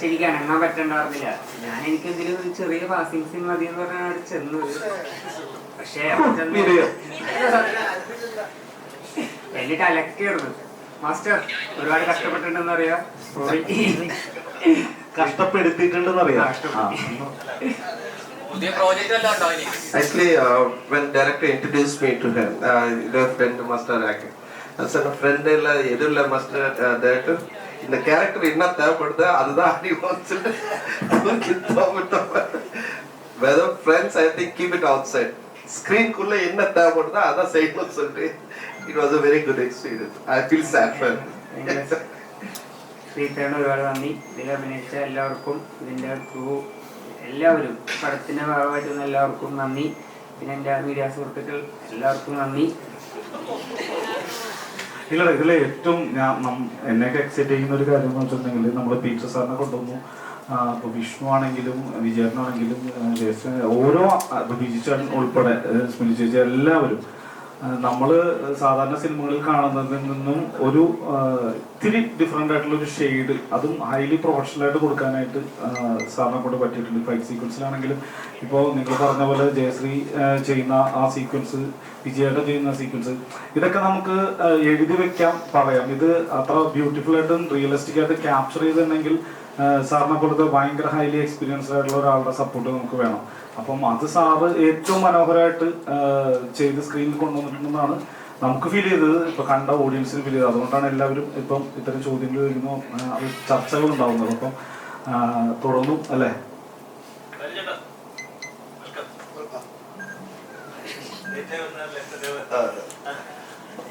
പക്ഷെ എനിക്ക് അനങ്ങാൻ പറ്റണ്ടായിരുന്നില്ല ഞാൻ എനിക്ക് എന്തെങ്കിലും ഒരു ചെറിയ പാസിംഗ് സീൻ മതി എന്ന് പറഞ്ഞാണ് അവിടെ ചെന്നത്. പക്ഷേ ചെന്ന് വീഡിയോ. എന്നിട്ട് അലക്കായിരുന്നു മാസ്റ്റർ ഒരുപാട് കഷ്ടപ്പെട്ടിട്ടുണ്ടെന്ന് അറിയാം. സോറി കഷ്ടപ്പെടുത്തിയിട്ടുണ്ടെന്ന് അറിയാം. Actually, uh, when director introduced me to him, uh, the friend master actor. as a friend இல்ல எது இல்ல master uh, director இந்த கேரக்டர் என்ன தேவைப்படுதோ அதுதான் அடி whether friends I think keep it outside ஸ்க்ரீன்குள்ள என்ன தேவைப்படுதோ அதான் செய்யணும்னு சொல்லிட்டு it was a very good experience I feel that for ശ്രീധരന് ഒരുപാട് നന്ദി ഇതിൽ അഭിനയിച്ച എല്ലാവർക്കും ഇതിന്റെ ക്രൂ എല്ലാവരും പടത്തിന്റെ ഭാഗമായിട്ട് വന്ന എല്ലാവർക്കും നന്ദി പിന്നെ എൻ്റെ മീഡിയ സുഹൃത്തുക്കൾ എല്ലാവർക്കും നന്ദി ഇല്ല ഇതിലെ ഏറ്റവും ഞാൻ എന്നെയൊക്കെ എക്സൈറ്റ് ചെയ്യുന്ന ഒരു കാര്യം എന്ന് വെച്ചിട്ടുണ്ടെങ്കിൽ നമ്മൾ പീറ്റർ സാറിനെ കൊണ്ടുവന്നു. ഇപ്പോൾ ഇപ്പൊ വിഷ്ണു ആണെങ്കിലും വിജയനാണെങ്കിലും ഓരോ ആ, ഇപ്പൊ ബിജു ചേട്ടൻ ഉൾപ്പെടെ സ്മിലി ചേച്ചി എല്ലാവരും നമ്മൾ സാധാരണ സിനിമകളിൽ കാണുന്നതിൽ നിന്നും ഒരു ഇത്തിരി ഡിഫറെന്റ് ആയിട്ടുള്ള ഒരു ഷെയ്ഡ് അതും ഹൈലി പ്രൊഫഷണൽ ആയിട്ട് കൊടുക്കാനായിട്ട് സാറിനെ കൊണ്ട് പറ്റിയിട്ടുണ്ട്. ഫൈറ്റ് സീക്വൻസിലാണെങ്കിലും ഇപ്പോൾ നിങ്ങൾ പറഞ്ഞ പോലെ ജയശ്രീ ചെയ്യുന്ന ആ സീക്വൻസ് വിജയേട്ടൻ ചെയ്യുന്ന സീക്വൻസ് ഇതൊക്കെ നമുക്ക് എഴുതി വെക്കാം പറയാം. ഇത് അത്ര ബ്യൂട്ടിഫുൾ ആയിട്ടും റിയലിസ്റ്റിക് ആയിട്ട് ക്യാപ്ചർ ചെയ്തിട്ടുണ്ടെങ്കിൽ സാറിനെ പോലത്തെ ഭയങ്കര ഹൈലി എക്സ്പീരിയൻസ്ഡ് ആയിട്ടുള്ള ഒരാളുടെ സപ്പോർട്ട് നമുക്ക് വേണം. അപ്പം അത് സാറ് ഏറ്റവും മനോഹരമായിട്ട് ചെയ്ത് സ്ക്രീനിൽ കൊണ്ടുവന്നിട്ടുണ്ടെന്നാണ് നമുക്ക് ഫീൽ ചെയ്തത്. ഇപ്പൊ കണ്ട ഓഡിയൻസിന് ഫീൽ ചെയ്തത്. അതുകൊണ്ടാണ് എല്ലാവരും ഇപ്പം ഇത്തരം ചോദ്യങ്ങൾ വരുന്നു അത് ചർച്ചകൾ ഉണ്ടാവുന്നത്. അപ്പം തുടർന്നു അല്ലെ?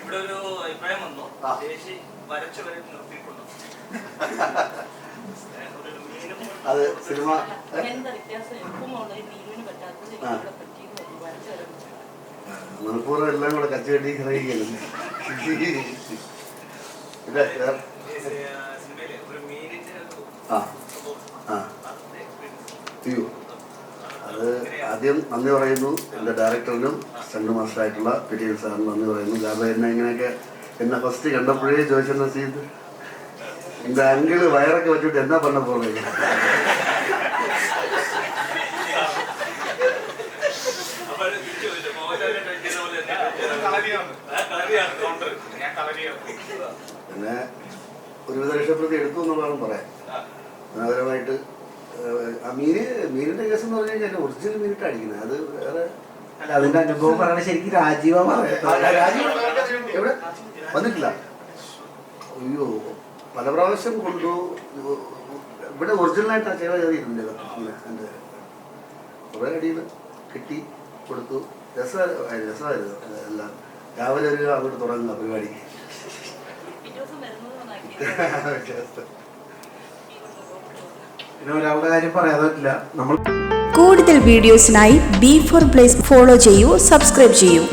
ഇവിടെ ഒരു അഭിപ്രായം വന്നു ദേശി വരച്ചു വരെ നിർത്തിയിട്ടുണ്ടോ അത് സിനിമ മണിപ്പൂർ എല്ലാം കൂടെ കച്ചകെട്ടി ഗ്രഹിക്കല്ലേ ആ അത് ആദ്യം നന്ദി പറയുന്നു. എന്റെ ഡയറക്ടറിനും സെൻഡ് മാസ്റ്ററായിട്ടുള്ള പിടിയൻ സാറിന് നന്ദി പറയുന്നു. കാരണം എന്നെ ഇങ്ങനെയൊക്കെ എന്നെ ഫസ്റ്റ് കണ്ടപ്പോഴേ ചോദിച്ചെന്നാ ചെയ്ത്? എന്റെ അങ്കിൾ വയറൊക്കെ വെച്ചിട്ട് എന്നാ പണ്ട പോലെ? പിന്നെ ഒരുവിധ രക്ഷപ്പെടുത്തി എടുത്തു എന്നുള്ളതാണ് പറയാം മനോഹരമായിട്ട് ഏഹ്, ആ മീന് മീനിന്റെ കേസ് എന്ന് പറഞ്ഞു കഴിഞ്ഞാൽ ഒറിജിനൽ മീനിട്ട് അടിക്കുന്നത്. അത് വേറെ അല്ല അതിന്റെ അനുഭവം പറയണ ശരിക്കും രാജീവ രാജീവ് എവിടെ? വന്നിട്ടില്ല. അയ്യോ പല പ്രാവശ്യം കൊണ്ടു ഇവിടെ ഒറിജിനലായിട്ട് ആ ചേവ കയറിയിട്ടുണ്ട് എന്റെ കുറേ അടിയിൽ കിട്ടി കൊടുത്തു. രസമായിരുന്നു രസമായിരുന്നു എല്ലാം. രാവിലെ ഒരു അങ്ങോട്ട് തുടങ്ങുന്ന പരിപാടി. കൂടുതൽ വീഡിയോസിനായി ബി ഫോർ പ്ലേസ് ഫോളോ ചെയ്യൂ സബ്സ്ക്രൈബ് ചെയ്യൂ.